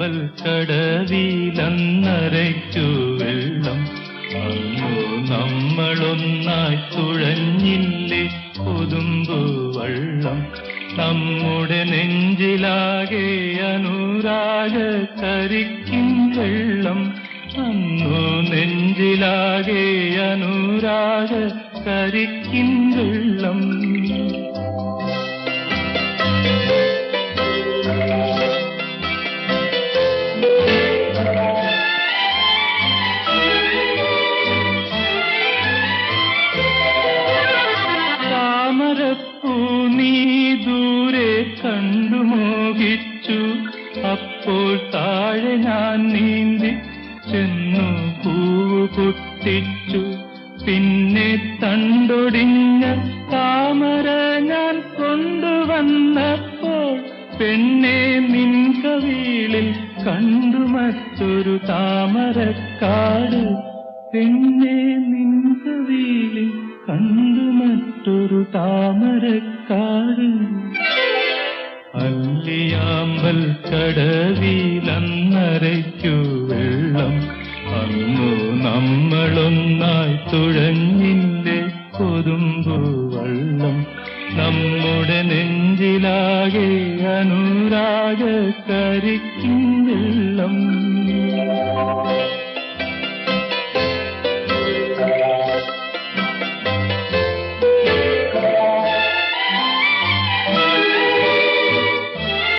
കവിളിലന്നരയ്ക്കു വെള്ളം. അന്നു നമ്മളൊന്നായി തുഴഞ്ഞില്ലേ കൊതുമ്പു വള്ളം. നമ്മുടെ നെഞ്ചിലാകെ അനുരാഗ കരിക്കിൻ വെള്ളം. അന്നു നെഞ്ചിലാകെ അനുരാഗ കരിക്കിൻ വെള്ളം. കണ്ടു മോഹിച്ചു. അപ്പോൾ താഴെ ഞാൻ നീന്തി ചെന്നു പൂവ് പൊട്ടിച്ചു. പിന്നെ തണ്ടൊടിഞ്ഞ താമര ഞാൻ കൊണ്ടുവന്നപ്പോൾ പെണ്ണെ നിൻ കവിളിൽ കണ്ടു മറ്റൊരു താമരക്കാട്. പെണ്ണെ നിൻ കവിളിൽ കണ്ടു മറ്റൊരു താമരക്കാട്. കാവൽ ചടവിലന്നരയ്ക്കു വെള്ളം അന്നു നമ്മളൊന്നായി തുഴഞ്ഞില്ലേ കൊതുമ്പു വള്ളം നമ്മുടെ നെഞ്ചിലാകെ അനുരാഗ കരിക്കും വെള്ളം